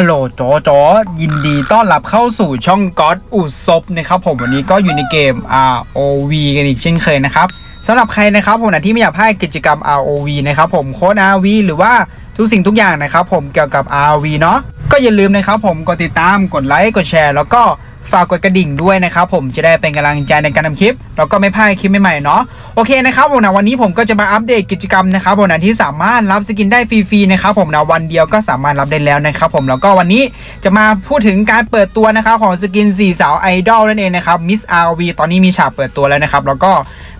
ฮัลโหลจอจยินดีต้อนรับเข้าสู่ช่องก๊อตอุศบนะครับผมวันนี้ก็อยู่ในเกม ROV กันอีกเช่นเคยนะครับสำหรับใครนะครับผมนะที่ไม่อยากพลาดกิจกรรม ROV นะครับผมโค้ด RV หรือว่าทุกสิ่งทุกอย่างนะครับผมเกี่ยวกับ ROV เนาะก็อย่าลืมนะครับผมกดติดตามกดไลค์กดแชร์ แล้วก็ ฝากกดกระดิ่งด้วยนะครับผมจะได้เป็นกำลังใจในการทำคลิป แล้วก็ไม่พลาดคลิปใหม่ๆเนาะโอเคนะครับผมนะวันนี้ผมก็จะมาอัปเดตกิจกรรมนะครับผมนะที่สามารถรับสกินได้ฟรีๆนะครับผมนะวันเดียวก็สามารถรับได้แล้วนะครับผมแล้วก็วันนี้จะมาพูดถึงการเปิดตัวนะครับของสกินสี่สาวไอดอลนั่นเองนะครับมิสอาร์วีตอนนี้มีฉากเปิดตัวแล้วนะครับแล้วก็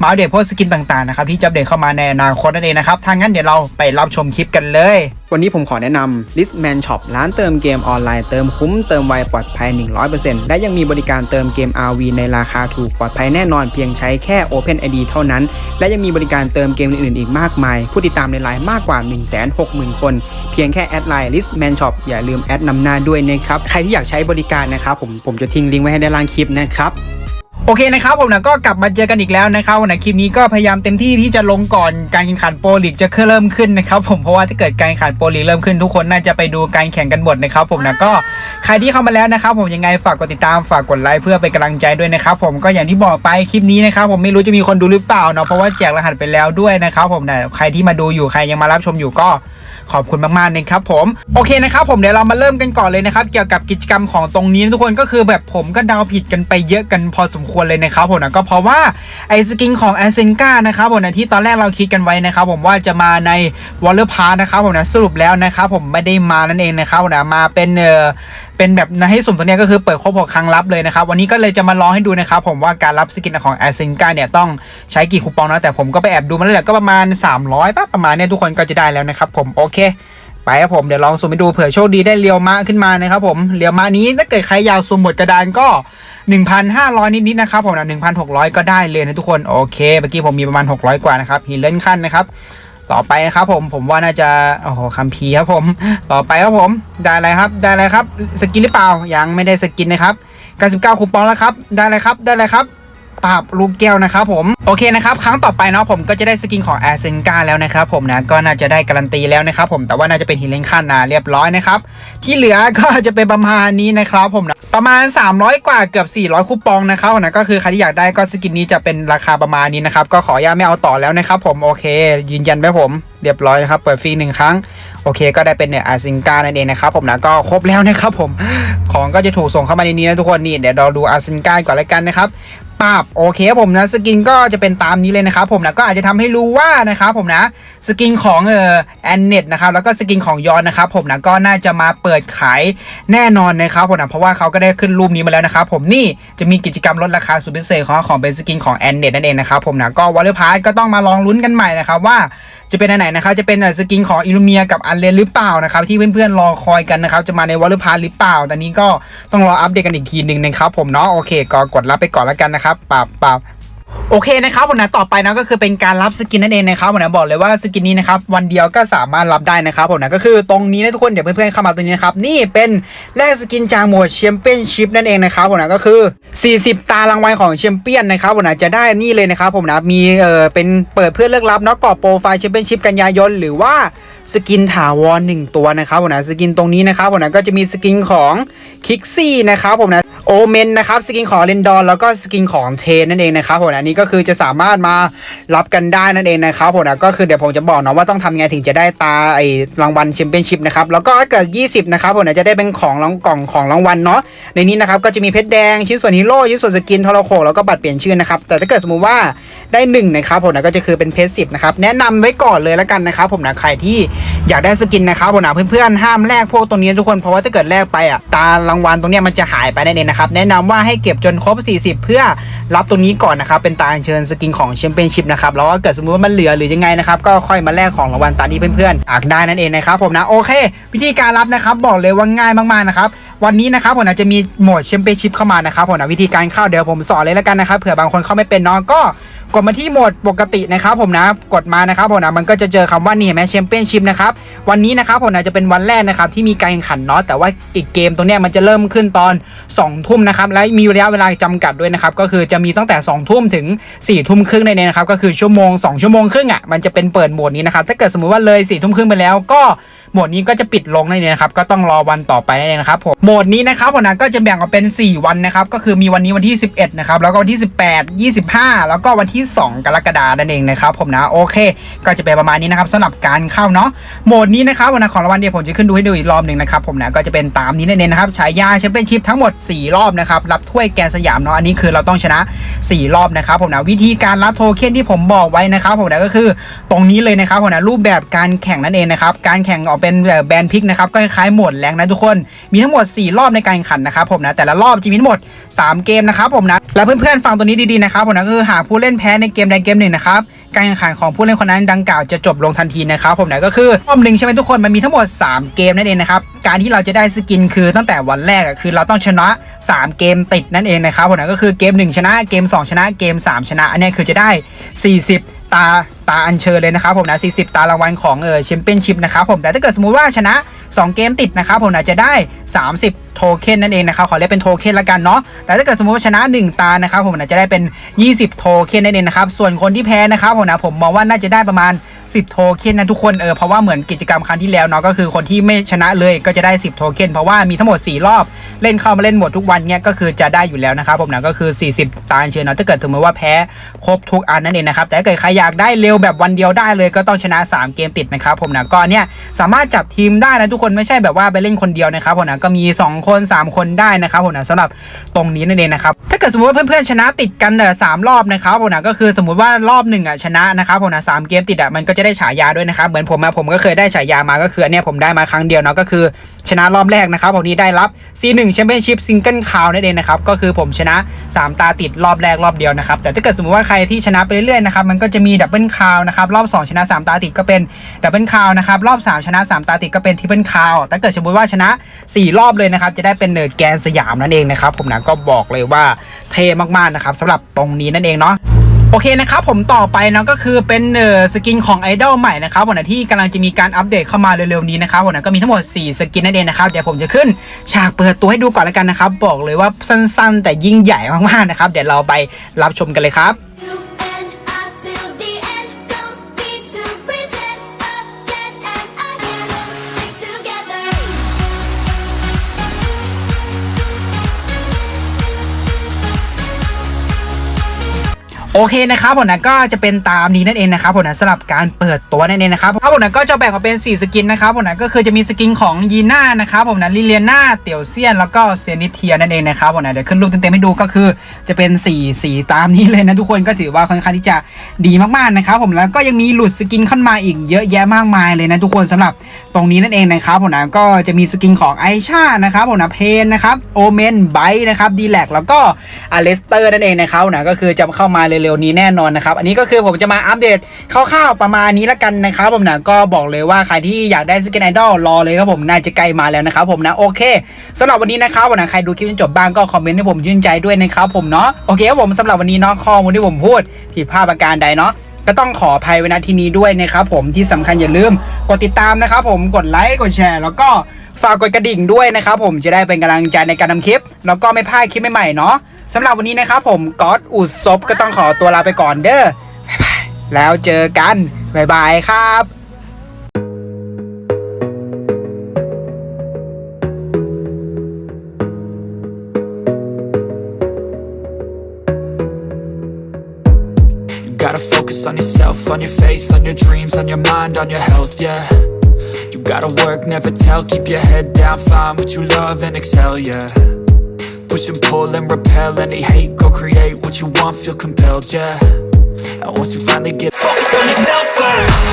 มาอัปเดตพวกสกินต่างๆนะครับที่จะอัปเดตเข้ามาในอนาคตนั่นเองนะครับทางนั้นเดี๋ยวเราไปรับชมคลิปกันเลย วันนี้ผมขอแนะนำ Listman Shop ร้านเติมเกมออนไลน์เติมคุ้มเติมไวปลอดภัย 100%และยังมีบริการเติมเกม RV ในราคาถูกปลอดภัยแน่นอนเพียงใช้แค่ Open ID เท่านั้น และยังมีบริการเติมเกมอื่นๆอีกมากมาย ผู้ติดตามในไลน์มากกว่า 160,000 คน เพียงแค่แอดไลน์ Listman Shop อย่าลืมแอดนำหน้าด้วยนะครับใครที่อยากใช้บริการนะครับผมผมจะทิ้งลิงก์ไว้ให้ด้านล่างคลิปนะครับ โอเคนะครับผมนะก็กลับมาเจอกันอีกแล้วนะครับวันนี้คลิปนี้ก็พยายามเต็มที่ที่จะลงก่อนการแข่งขันโปรลีกจะเริ่มขึ้นนะครับผมเพราะว่าถ้าเกิดการแข่งขันโปรลีกเริ่มขึ้นทุกคนน่าจะไปดูการแข่งกันหมดนะครับผมนะก็ใครที่เข้ามาแล้วนะครับผมยังไงฝากกดติดตามฝากกดไลค์เพื่อเป็นกำลังใจด้วยนะครับผมก็อย่างที่บอกไปคลิปนี้นะครับผมไม่รู้จะมีคนดูหรือเปล่าเนาะเพราะว่าแจกรหัสไปแล้วด้วยนะครับผมนะใครที่มาดูอยู่ใครยังมารับชมอยู่ก็ ขอบคุณมากๆนะครับผมโอเคนะครับผมเดี๋ยวเรามาเริ่มกันก่อนเลยนะครับเกี่ยวกับกิจกรรมของตรงนี้ทุกคนก็คือแบบผมก็เดาผิดกันไปเยอะกันพอสมควรเลยนะครับผมนะก็เพราะว่าไอสกินของแอนเซนกานะครับผมนะที่ตอนแรกเราคิดกันไว้นะครับผมว่าจะมาในวอลเลอร์พาร์นะครับผมนะสรุปแล้วนะครับผมไม่ได้มานั่นเองนะครับผมนะมาเป็นเออ เป็นแบบนะให้สุ่มตัวเนี้ยก็คือเปิดครบหกครั้งรับเลยนะครับ วันนี้ก็เลยจะมาลองให้ดูนะครับผมว่าการรับสกินของแอสเซนกาเนี่ยต้องใช้กี่คูปองนะแต่ผมก็ไปแอบดูมาแล้วแหละก็ประมาณ 300ป่ะประมาณเนี้ยทุกคนก็จะได้แล้วนะครับผมโอเคไปครับผมเดี๋ยวลองซูมไปดูเผื่อโชคดีได้เรียวมะขึ้นมานะครับผมเรียวมะนี้ถ้าเกิดใครยากซูมหมดกระดานก็ 1,500 นิดๆนะครับผมนะ1,600 ก็ได้เลยนะทุกคนโอเคเมื่อกี้ผมมีประมาณ 600 กว่านะครับหินเล่นขั้นนะครับ ต่อไปครับผมผมว่าน่าจะโอ้โหคัมพีครับผมต่อไปครับผมได้อะไรครับได้อะไรครับ สกินหรือเปล่ายังไม่ได้สกินนะครับ99คูปองแล้วครับได้อะไรครับได้อะไรครับ ปราบลูกแก้วนะครับผมโอเคนะครับครั้งต่อไปเนาะผมก็จะได้สกินของแอสเซนกาแล้วนะครับผมนะก็น่าจะได้การันตีแล้วนะครับผมแต่ว่าน่าจะเป็นหินเล่นขั้นนะเรียบร้อยนะครับที่เหลือก็จะเป็นประมาณนี้นะครับผมนะประมาณ 300 กว่าเกือบ 400 คูปองนะครับนะก็คือใครที่อยากได้ก็สกินนี้จะเป็นราคาประมาณนี้นะครับก็ขออนุญาตไม่เอาต่อแล้วนะครับผมโอเค ยืนยันไว้ผมเรียบร้อยนะครับเปิดฟรีหนึ่งครั้งโอเค ก็ได้เป็นเนี่ยอาซิงกานั่นเองนะครับผมนะก็ครบแล้วนะครับผมของก็จะถูกส่งเข้ามาในนี้นะทุกคนนี่เดี๋ยวเราดูอาซิงกาก่อนแล้วกันนะครับ ปาบโอเคผมนะสกินก็จะเป็นตามนี้เลยนะครับผมนะก็อาจจะทำให้รู้ว่านะครับผมนะสกินของเอ่อแอนเน็ตนะครับแล้วก็สกินของยอนนะครับผมนะก็น่าจะมาเปิดขายแน่นอนนะครับผมนะเพราะว่าเขาก็ได้ขึ้นรูปนี้มาแล้วนะครับผมนี่จะมีกิจกรรมลดราคาสุดพิเศษของของเป็นสกินของแอนเน็ตนั่นเองนะครับผมนะก็วอลเลย์พาร์ก็ต้องมาลองลุ้นกันใหม่นะครับว่าจะเป็นอันไหนนะครับจะเป็นสกินของอิลูเมียกับอันเลนหรือเปล่านะครับที่เพื่อนๆรอคอยกันนะครับจะมาในวอลเลย์พาร์หรือเปล่าตอนนี้ก็ต้องรออัปเดตกันอีกทีหนึ่งนะครับผมเนาะโอเคก็กดรับไปก่อนแล้วกันนะครับปรับปรับ โอเคนะครับผมนะต่อไปนะก็คือเป็นการรับสกินนั่นเองนะครับผมนะบอกเลยว่าสกินนี้นะครับวันเดียวก็สามารถรับได้นะครับผมนะก็คือตรงนี้นะทุกคนเดี๋ยวเพื่อนๆเข้ามาตรงนี้นะครับนี่เป็นแลกสกินจากหมดแชมเปี้ยนชิพนั่นเองนะครับผมนะก็คือ 40 ตารางวัลของแชมเปี้ยนนะครับผมนะจะได้นี่เลยนะครับผมนะมีเออเป็นเปิดเพื่อเลือกรับเนาะกรอบโปรไฟล์แชมเปี้ยนชิพกันยายนหรือว่าสกินถาวรหนึ่งตัวนะครับผมนะสกินตรงนี้นะครับผมนะก็จะมีสกินของคิกซี่นะครับผมนะ โอเมนนะครับสกินของเลนดอนแล้วก็สกินของเทนนั่นเองนะครับผมอันนี้ก็คือจะสามารถมารับกันได้นั่นเองนะครับผมนะก็คือเดี๋ยวผมจะบอกเนาะว่าต้องทำไงถึงจะได้ตาไอรางวัลแชมเปี้ยนชิพนะครับแล้วก็ถ้าเกิด 20 นะครับผมนะจะได้เป็นของรางกล่องของรางวัลเนาะในนี้นะครับก็จะมีเพชรแดงชิ้นส่วนฮีโร่ชิ้นส่วนสกินทรโขงแล้วก็บัตรเปลี่ยนชื่อนะครับแต่ถ้าเกิดสมมุติว่าได้หนึ่งนะครับผมนะก็จะคือเป็นเพชรสิบนะครับแนะนำไว้ก่อนเลยแล้วกันนะครับผมนะใครที่อยากได้สกินนะครับผมนะเพื่อนๆห้ามแลกพวกตรงนี้ทุกคนเพราะว่าถ้าเกิดแลกไปอะตารางวัลตรงเนี้ยมันจะหายไปนั่นเองนะนะครับแนะนำว่าให้เก็บจนครบ 40 เพื่อรับตรงนี้ก่อนนะครับเป็นตาอัญเชิญสกินของแชมเปี้ยนชิพนะครับแล้วก็เกิดสมมติว่ามันเหลือหรือยังไงนะครับก็ค่อยมาแลกของรางวัลตามที่เพื่อนๆอากได้นั่นเองนะครับผมนะโอเค วิธีการรับนะครับบอกเลยว่าง่ายมากๆนะครับวันนี้นะครับผมนะจะมีโหมดแชมเปี้ยนชิพเข้ามานะครับผมนะวิธีการเข้าเดี๋ยวผมสอนเลยแล้วกันนะครับเผื่อบางคนเข้าไม่เป็นเนาะก็กดมาที่โหมดปกตินะครับผมนะกดมานะครับผมนะมันก็จะเจอคำว่านี่เห็นไหมแชมเปี้ยนชิพนะครับ วันนี้นะครับผมอาจจะเป็นวันแรกนะครับที่มีการแข่งขันเนาะแต่ว่าอีกเกมตัวเนี้ยมันจะเริ่มขึ้นตอน2ทุ่มนะครับและมีระยะเวลาจำกัดด้วยนะครับก็คือจะมีตั้งแต่2ทุ่มถึง4ทุ่มครึ่งในนี้นะครับก็คือชั่วโมง 2 ชั่วโมงครึ่งอะมันจะเป็นเปิดโหมดนี้นะครับถ้าเกิดสมมุติว่าเลย4ทุ่มครึ่งไปแล้วก็ โหมดนี้ก็จะปิดลงนั่นเองนะครับก็ต้องรอวันต่อไปนั่นเองนะครับผมโหมดนี้นะครับผมนะก็จะแบ่งออกเป็น 4 วันนะครับ ก็คือมีวันนี้วันที่ 11 นะครับ แล้วก็วันที่ 18 25 แล้วก็วันที่ 2 กรกฎาคมนั่นเองนะครับผมนะโอเค ก็จะเป็นประมาณนี้นะครับสำหรับการเข้าเนาะโหมดนี้นะครับผมนะของรางวัลเดียวผมจะขึ้นดูให้ดูอีกรอบหนึ่งนะครับผมนะก็จะเป็นตามนี้นั่นเองนะครับฉายาแชมเปี้ยนชิพทั้งหมด 4 รอบนะครับรับถ้วยแกนสยามเนาะอันนี้คือเราต้องชนะ 4 รอบนะครับผมนะวิธีการรับโทเค็นที่ผมบอกไว้นะครับผมนะก็คือ ตรงนี้เลยนะครับผมนะรูปแบบการแข่งนั่นเองนะครับการแข่งออกเป็นแบบแบนพิกนะครับก็คล้ายๆโหมดแรงนะทุกคน มีทั้งหมด 4 รอบในการแข่งขันนะครับผมนะแต่ละรอบจะมีทั้งหมด 3 เกมนะครับผมนะและเพื่อนๆฟังตัวนี้ดีๆนะครับผมนะก็คือหากผู้เล่นแพ้ในเกมใดเกมหนึ่งนะครับการแข่งขันของผู้เล่นคนนั้นดังกล่าวจะจบลงทันทีนะครับผมนะก็คือรอบหนึ่งใช่ไหมทุกคนมันมีทั้งหมด 3 เกมนั่นเองนะครับการที่เราจะได้สกินคือตั้งแต่วันแรกคือเราต้องชนะ 3 เกมติดนั่นเองนะครับผมนะก็คือเกม 1 ชนะเกม 2 ชนะเกม 3 ชนะอันนี้คือจะได้ 40 ตาตาอัญเชิญเลยนะครับผมนะ40 ตารางวัลของเออแชมเปี้ยนชิพนะครับผมแต่ถ้าเกิดสมมุติว่าชนะ 2 เกมติดนะครับผมนะจะได้ 30 โทเค็นนั่นเองนะครับขอเรียกเป็นโทเค็นละกันเนาะแต่ถ้าเกิดสมมติว่าชนะ 1 ตานะครับผมนะจะได้เป็น 20 โทเค็นนั่นเองนะครับส่วนคนที่แพ้นะครับผมนะผมมองว่าน่าจะได้ประมาณ 10 โทเค็นนะทุกคนเออเพราะว่าเหมือนกิจกรรมครั้งที่แล้วเนาะก็คือคนที่ไม่ชนะเลยก็จะได้ 10 โทเค็นเพราะว่ามีทั้งหมด 4 รอบเล่นเข้ามาเล่นหมดทุกวันเนี่ยก็คือจะได้อยู่แล้วนะครับผมนะก็คือ 40 ตาเชิญเนาะถ้าเกิดสมมติว่าแพ้ครบทุกอันนั่นเองนะครับแต่ถ้าเกิดใครอยากได้เร็วแบบวันเดียวได้เลยก็ต้องชนะ 3 เกมติดนะครับผมนะก็เนี่ยสามารถจับทีมได้นะทุกคนไม่ใช่แบบว่าไปเล่นคนเดียวนะครับผมนะก็มี 2 คน 3 คนได้นะครับผมนะสำหรับตรงนี้นั่นเองนะครับถ้าเกิดสมมติว่าเพื่อนๆชนะติดกันเออสามรอบนะครับผมนะก็คือสมมติว่ารอบหนึ่งอะชนะนะครับผมนะสามเกมติดอะมันก็จะได้ฉายาด้วยนะครับเหมือนผมอะผมก็เคยได้ฉายามาก็คืออันเนี้ยผมได้มาครั้งเดียวเนาะก็คือ ชนะรอบแรกนะครับผมนี้ได้รับ C1 Championship Single Crown นั่นเองนะครับก็คือผมชนะ 3 ตาติดรอบแรกรอบเดียวนะครับแต่ถ้าเกิดสมมติว่าใครที่ชนะไปเรื่อยๆนะครับมันก็จะมีดับเบิลคาวนะครับรอบ 2 ชนะ 3 ตาติดก็เป็นดับเบิลคาวนะครับรอบ 3 ชนะ 3 ตาติดก็เป็นทริปเปิลคาวถ้าเกิดสมมติว่าชนะ 4 รอบเลยนะครับจะได้เป็นเนิร์ดแกนสยามนั่นเองนะครับผมนะก็บอกเลยว่าเท่มากๆนะครับสำหรับตรงนี้นั่นเองเนาะ อเคนะครับผมต่อไปเนาะก็คือเป็นเอ่อสกินของไอดอลใหม่นะครับวันที่กำลังจะมีการอัปเดตเข้ามาเร็วๆนี้นะครับวันะก็มีทั้งหมด 4 สกินนั่นเองนะครับเดี๋ยวผมจะขึ้นฉากเปิดตัวให้ดูก่อนแล้วกันนะครับ บอกเลยว่าสั้นๆ แต่ยิ่งใหญ่มากๆนะครับเดี๋ยวเราไปรับชมกันเลยครับ โอเคนะครับผมนะก็จะเป็นตามนี้นั่นเองนะครับผมนะสำหรับการเปิดตัวนั่นเองนะครับครับผมนะก็จะแบ่งออกเป็น 4 สกินนะครับผมนะก็คือจะมีสกินของยีน่านะครับผมนะลิเลียน่าเตียวเซียนแล้วก็เซนิเทียนั่นเองนะครับผมนะเดี๋ยวขึ้นรูปเต็มๆให้ดูก็คือ จะเป็น4สีตามนี้เลยนะทุกคนก็ถือว่าค่อนข้างที่จะดีมากๆนะครับผมแล้วก็ยังมีหลุดสกินขึ้นมาอีกเยอะแยะมากมายเลยนะทุกคนสำหรับ ตรงนี้นั่นเองนะครับผมนะก็จะมีสกินของไอชานะครับผมนะเพนนะครับโอเมนไบนะครับดีแลกแล้วก็อเลสเตอร์นั่นเองนะครับนะก็คือจะเข้ามาเร็วๆนี้แน่นอนนะครับ อันนี้ก็คือผมจะมาอัปเดตคร่าวๆประมาณนี้ละกันนะครับผมนะก็บอกเลยว่าใครที่อยากได้สกินไอดอลรอเลยครับผมน่าจะใกล้มาแล้วนะครับผมนะโอเคสำหรับวันนี้นะครับผมนะใครดูคลิปจนจบบ้างก็คอมเมนต์ให้ผมชื่นใจด้วยนะครับผมเนาะโอเคครับผมสำหรับวันนี้เนาะข้อมูลที่ผมพูดผิดพลาดประการใดเนาะ ก็ต้องขออภัยไว้ณที่นี้ด้วยนะครับผมที่สำคัญอย่าลืมกดติดตามนะครับผมกดไลค์กดแชร์ แล้วก็ฝากกดกระดิ่งด้วยนะครับผมจะได้เป็นกำลังใจในการทำคลิป แล้วก็ไม่พลาดคลิปใหม่ๆเนาะสำหรับวันนี้นะครับผมก๊อตอุศบก็ต้องขอตัวลาไปก่อนเด้อแล้วเจอกันบ๊ายบายครับ on yourself, on your faith, on your dreams, on your mind, on your health, yeah. You gotta work, never tell, keep your head down, find what you love and excel, yeah. Push and pull and repel any hate, go create what you want, feel compelled, yeah. And once you finally get focused on yourself first.